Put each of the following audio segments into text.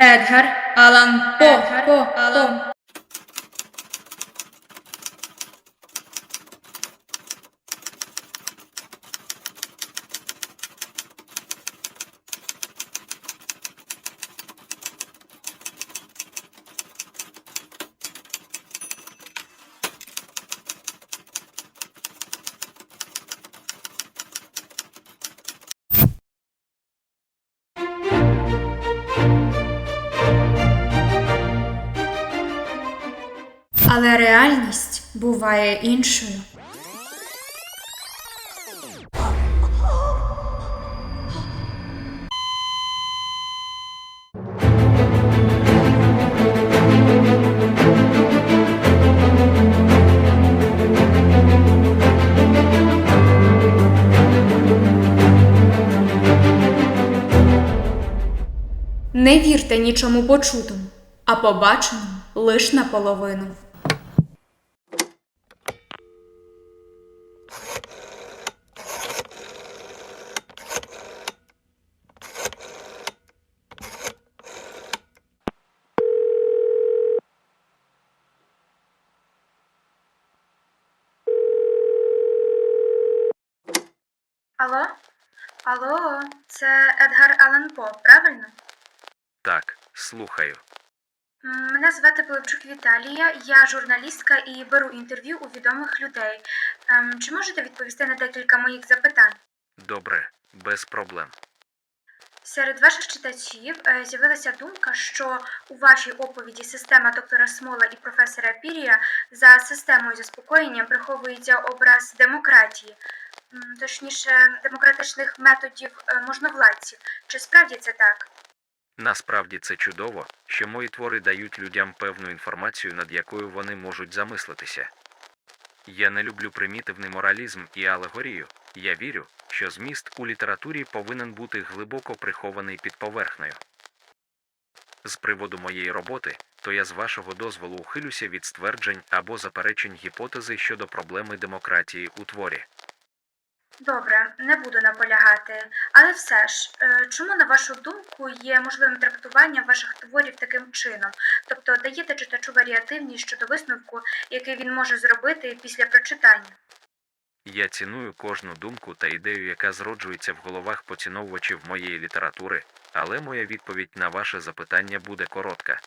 Едгар Алан По. По. Алан. Але реальність буває іншою. Не вірте нічому почутому, а побаченому лиш наполовину. Алло? Алло, це Едгар Аллен По, правильно? Так, слухаю. Мене звати Пилипчук Віталія, я журналістка і беру інтерв'ю у відомих людей. Ем, Чи можете відповісти на декілька моїх запитань? Добре, без проблем. Серед ваших читачів е, з'явилася думка, що у вашій оповіді система доктора Смола і професора Пірія за системою заспокоєння приховується образ демократії, точніше, демократичних методів е, можновладців. Чи справді це так? Насправді це чудово, що мої твори дають людям певну інформацію, над якою вони можуть замислитися. Я не люблю примітивний моралізм і алегорію. Я вірю, що зміст у літературі повинен бути глибоко прихований під поверхнею. З приводу моєї роботи, то я з вашого дозволу ухилюся від стверджень або заперечень гіпотези щодо проблеми демократії у творі. Добре, не буду наполягати. Але все ж, е, чому, на вашу думку, є можливим трактування ваших творів таким чином? Тобто даєте читачу варіативність щодо висновку, який він може зробити після прочитання? Я ціную кожну думку та ідею, яка зроджується в головах поціновувачів моєї літератури, але моя відповідь на ваше запитання буде коротка.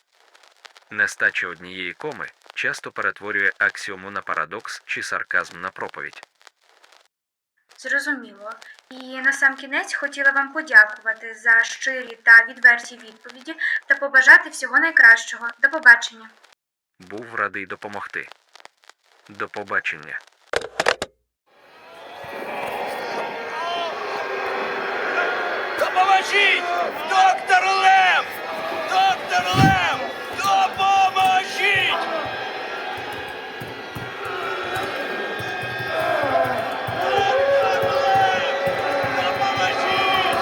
Нестача однієї коми часто перетворює аксіому на парадокс чи сарказм на проповідь. Зрозуміло. І на сам кінець хотіла вам подякувати за щирі та відверті відповіді та побажати всього найкращого. До побачення. Був радий допомогти. До побачення. Допоможіть! Доктор Лев! Доктор Лев! Допоможіть! Доктор Лев! Допоможіть!